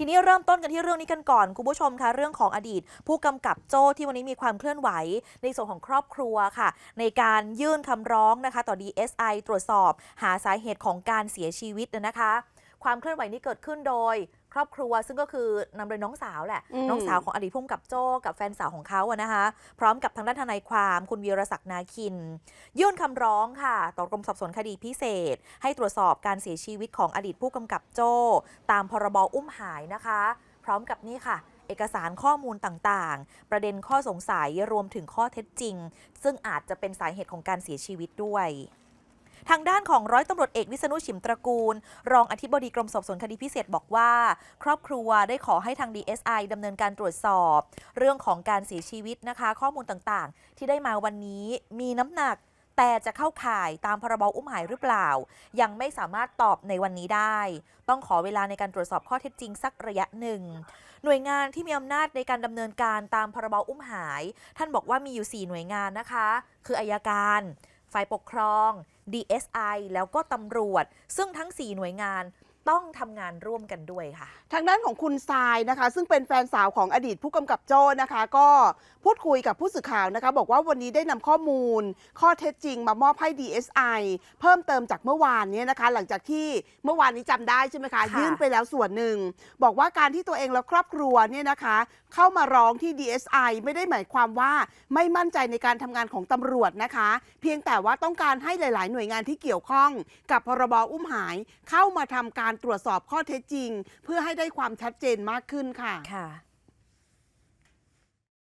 ทีนี้เริ่มต้นกันที่เรื่องนี้กันก่อนคุณผู้ชมคะเรื่องของอดีต ผู้กำกับโจ้ที่วันนี้มีความเคลื่อนไหว ในส่วนของครอบครัวค่ะ ในการยื่นคำร้องนะคะ ต่อ DSI ตรวจสอบ หาสาเหตุของการเสียชีวิตนะคะ ความเคลื่อนไหวนี้เกิดขึ้นโดย ครอบครัวซึ่งก็คือนำโดยน้องสาวแหละ อืม น้องสาวของอดีตผู้กำกับโจ้กับแฟนสาวของเขาอะนะคะ พร้อมกับทางด้านทนายความคุณวีรศักดิ์นาคิน ยื่นคำร้องค่ะ ต่อกรมสอบสวนคดีพิเศษ ให้ตรวจสอบการเสียชีวิตของอดีตผู้กำกับโจ้ ตามพรบอุ้มหายนะคะ พร้อมกับนี่ค่ะ เอกสารข้อมูลต่างๆ ประเด็นข้อสงสัยรวมถึงข้อเท็จจริง ซึ่งอาจจะเป็นสาเหตุของการเสียชีวิตด้วย ทางด้านของร้อยตำรวจเอกวิษณุชิมตระกูล รองอธิบดีกรมสอบสวนคดีพิเศษบอกว่า ครอบครัวได้ขอให้ทาง DSI ดำเนินการตรวจสอบ เรื่องของการเสียชีวิตนะคะ ข้อมูลต่างๆ ที่ได้มาวันนี้มีน้ำหนักแต่จะเข้าข่ายตามพรบอุ้มหายหรือเปล่า ยังไม่สามารถตอบในวันนี้ได้ ต้องขอเวลาในการตรวจสอบข้อเท็จจริงสักระยะหนึ่ง หน่วยงานที่มีอำนาจในการดำเนินการตามพรบอุ้มหาย ท่านบอกว่ามีอยู่ 4 หน่วยงานนะคะ คืออายการ ฝ่ายปกครอง DSI แล้วก็ตำรวจ ซึ่งทั้ง 4 หน่วยงาน ต้องทำงานร่วมกันด้วยค่ะ ทางด้านของคุณทรายนะคะ ซึ่งเป็นแฟนสาวของอดีตผู้กำกับโจ้นะคะ ก็พูดคุยกับผู้สื่อข่าวนะคะ บอกว่าวันนี้ได้นำข้อมูล ข้อเท็จจริงมามอบให้ DSI เพิ่มเติมจากเมื่อวานเนี้นะคะ หลังจากที่เมื่อวานนี้จำได้ใช่ไหมคะ ค่ะ ยื่นไปแล้วส่วนหนึ่ง บอกว่าการที่ตัวเองและครอบครัวเนี่ยนะคะ เข้ามาร้องที่ DSI ไม่ได้หมายความว่าไม่มั่นใจในการทำงานของตำรวจนะคะ เพียงแต่ว่าต้องการให้หลาย ๆ หน่วยงานที่เกี่ยวข้อง กับพรบอุ้มหายเข้ามาทำการตรวจสอบข้อเท็จจริง เพื่อให้ได้ความชัดเจนมากขึ้นค่ะ ค่ะ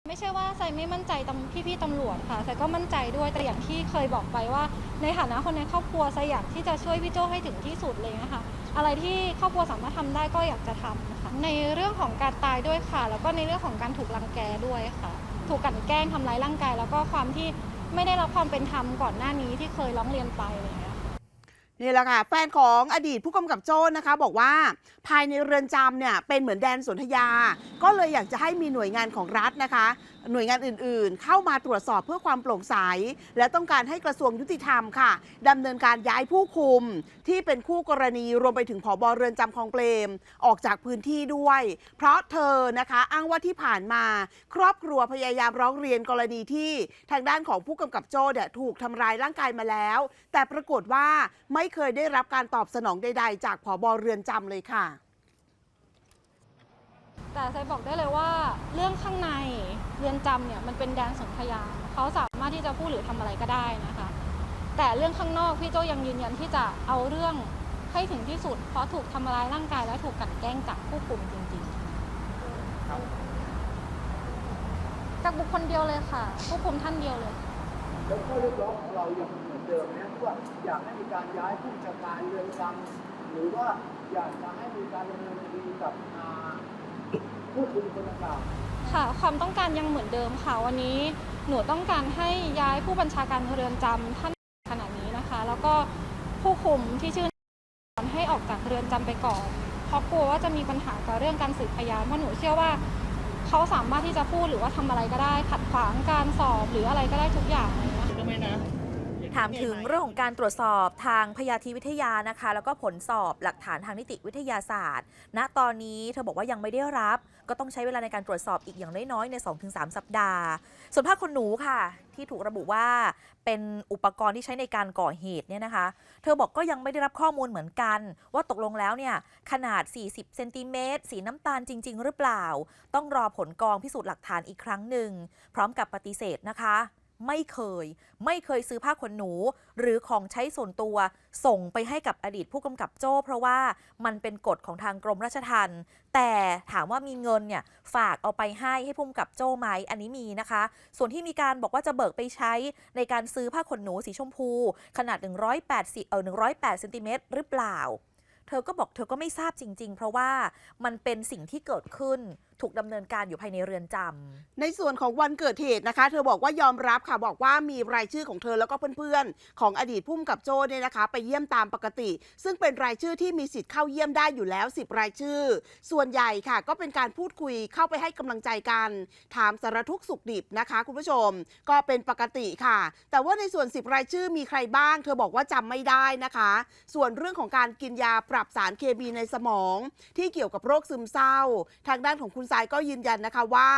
ไม่ใช่ว่าไซไม่มั่นใจตำพี่ๆตำรวจค่ะไซก็มั่นใจด้วยแต่อย่างที่เคยบอกไปว่า ในฐานะคนในครอบครัวไซอยากที่จะช่วยพี่โจให้ถึงที่สุดเลยนะคะอะไรที่ครอบครัวสามารถทำได้ก็อยากจะทำค่ะในเรื่องของการตายด้วยค่ะ แล้วก็ในเรื่องของการถูกรังแกด้วยค่ะ ถูกกลันแกล้งทำร้ายร่างกาย แล้วก็ความที่ไม่ได้รับความเป็นธรรมก่อนหน้านี้ที่เคยร้องเรียนไปอะไรอย่างเงี้ย นี่แหละค่ะแฟนของอดีตผู้กำกับโจ้นะคะ บอกว่าภายในเรือนจำเนี่ยเป็นเหมือนแดนสนธยา ก็เลยอยากจะให้มีหน่วยงานของรัฐนะคะ หน่วยงานอื่นๆ เข้ามาตรวจสอบเพื่อความโปร่งใส และต้องการให้กระทรวงยุติธรรมค่ะดำเนินการย้ายผู้คุม ที่เป็นคู่กรณีรวมไปถึงผอบเรือนจำคลองเปรม ออกจากพื้นที่ด้วย เพราะเธอนะคะอ้างว่าที่ผ่านมา ครอบครัวพยายามร้องเรียนกรณีที่ทางด้านของผู้กำกับโจ้เนี่ยถูกทำร้ายร่างกายมาแล้ว แต่ปรากฏว่าไม่เคยได้รับการตอบสนองใด ๆ จากผอบเรือนจำเลยค่ะ แต่ไซบอกได้เลยว่าเรื่องข้างในเรือนจำเนี่ยมันเป็นแดนสนธยาเขาสามารถที่จะพูดหรือทำอะไรก็ได้นะคะ แต่เรื่องข้างนอกพี่โจยังยืนยันที่จะเอาเรื่องให้ถึงที่สุด เพราะถูกทำร้ายร่างกายและถูกกลันแกล้งจากผู้คุมจริงๆจากบุคคลเดียวเลยค่ะ ผู้คุมท่านเดียวเลย แล้วข้อเรียกร้องของเรายังเหมือนเดิมนะว่าอยากให้มีการย้ายผู้บัญชาการเรือนจำหรือว่าอยากจะให้มีการดำเนินคดีกับผู้คุมคนดังกล่าวค่ะความต้องการยังเหมือนเดิมค่ะวันนี้หนูต้องการให้ย้ายผู้บัญชาการเรือนจำท่านขณะนี้นะคะ แล้วก็ผู้คุมที่ชื่อให้ออกจากเรือนจำไปก่อนเพราะกลัวว่าจะมีปัญหากับเรื่องการสืบพยานเพราะหนูเชื่อว่า เขาสามารถที่จะพูดหรือว่าทำอะไรก็ได้ ขัดขวางการสอบหรืออะไรก็ได้ทุกอย่างอะไรเลยนะถามถึงเรื่องของการตรวจสอบทางพยาธิวิทยานะคะ แล้วก็ผลสอบหลักฐานทางนิติวิทยาศาสตร์ ณตอนนี้เธอบอกว่ายังไม่ได้รับ ก็ต้องใช้เวลาในการตรวจสอบอีกอย่างน้อยๆใน 2-3 สัปดาห์ ส่วนผ้าขนหนูค่ะ ที่ถูกระบุว่าเป็นอุปกรณ์ที่ใช้ในการก่อเหตุเนี่ยนะคะ เธอบอกก็ยังไม่ได้รับข้อมูลเหมือนกัน ว่าตกลงแล้วเนี่ยขนาด 40เซนติเมตรสีน้ำตาลจริง ๆ หรือเปล่า ต้องรอผลกองพิสูจน์หลักฐานอีกครั้งหนึ่งพร้อมกับปฏิเสธนะคะ ไม่เคย ไม่เคยซื้อผ้าขนหนู หรือของใช้ส่วนตัว ส่งไปให้กับอดีตผู้กำกับโจ้ เพราะว่ามันเป็นกฎของทางกรมราชทัณฑ์แต่ถามว่ามีเงินเนี่ยฝากเอาไปให้ให้ผู้กำกับโจ้ไหมอันนี้มีนะคะ ส่วนที่มีการบอกว่าจะเบิกไปใช้ในการซื้อผ้าขนหนูสีชมพู ขนาด180เออ108เซนติเมตรหรือเปล่า เธอก็บอกเธอก็ไม่ทราบจริง ๆ เพราะว่ามันเป็นสิ่งที่เกิดขึ้นถูกดำเนินการอยู่ภายในเรือนจำในส่วนของวันเกิดเหตุนะคะ เธอบอกว่ายอมรับค่ะบอกว่ามีรายชื่อของเธอแล้วก็เพื่อนๆ ของอดีตพุ่มกับโจ้เนี่ยนะคะ ไปเยี่ยมตามปกติ ซึ่งเป็นรายชื่อที่มีสิทธิ์เข้าเยี่ยมได้อยู่แล้ว 10 รายชื่อ ส่วนใหญ่ค่ะ ก็เป็นการพูดคุยเข้าไปให้กำลังใจกัน ถามสารทุกสุขดิบนะคะ คุณผู้ชม ก็เป็นปกติค่ะ แต่ว่าในส่วน 10 รายชื่อมีใครบ้าง เธอบอกว่าจำไม่ได้นะคะ ส่วนเรื่องของการกินยาปรับรับสารเคมีในสมอง ที่เกี่ยวกับโรคซึมเศร้า ทางด้านของคุณทรายก็ยืนยันนะคะว่า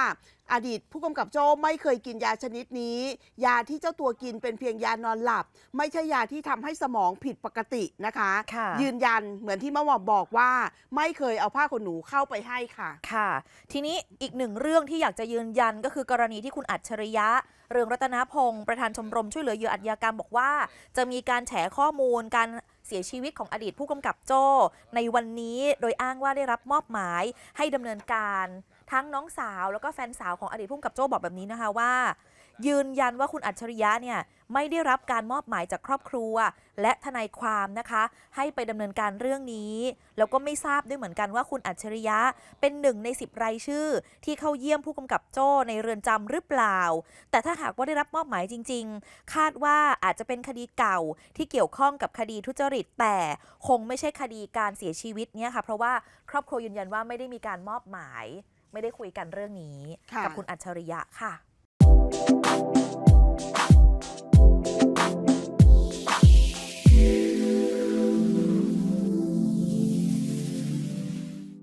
อดีตผู้กำกับโจ้ไม่เคยกินยาชนิดนี้ ยาที่เจ้าตัวกินเป็นเพียงยานอนหลับ ไม่ใช่ยาที่ทำให้สมองผิดปกตินะคะ ค่ะ ยืนยันเหมือนที่มะหมอบบอกว่า ไม่เคยเอาผ้าขนหนูเข้าไปให้ค่ะ ค่ะ ทีนี้อีกหนึ่งเรื่องที่อยากจะยืนยันก็คือกรณีที่คุณอัจฉริยะ เรืองรัตนพงศ์ประธานชมรมช่วยเหลือเหยื่ออาชญากรรมบอกว่า จะมีการแฉข้อมูลการ เสียชีวิตของอดีตผู้กำกับโจ้ในวันนี้โดยอ้างว่าได้รับมอบหมายให้ดำเนินการทั้งน้องสาวแล้วก็แฟนสาวของอดีตผู้กำกับโจ้บอกแบบนี้นะคะว่า ยืนยันว่าคุณอัจฉริยะเนี่ยไม่ได้รับการมอบหมายจากครอบครัว และทนายความนะคะ ให้ไปดำเนินการเรื่องนี้ แล้วก็ไม่ทราบด้วยเหมือนกันว่าคุณอัจฉริยะเป็นหนึ่งใน 10 รายชื่อ ที่เข้าเยี่ยมผู้กำกับโจ้ในเรือนจำหรือเปล่า แต่ถ้าหากว่าได้รับมอบหมายจริง ๆ คาดว่าอาจจะเป็นคดีเก่าที่เกี่ยวข้องกับคดีทุจริต แต่คงไม่ใช่คดีการเสียชีวิตเนี่ยค่ะเพราะว่าครอบครัวยืนยันว่าไม่ได้มีการมอบหมาย ไม่ได้คุยกันเรื่องนี้ค่ะกับคุณอัจฉริยะค่ะ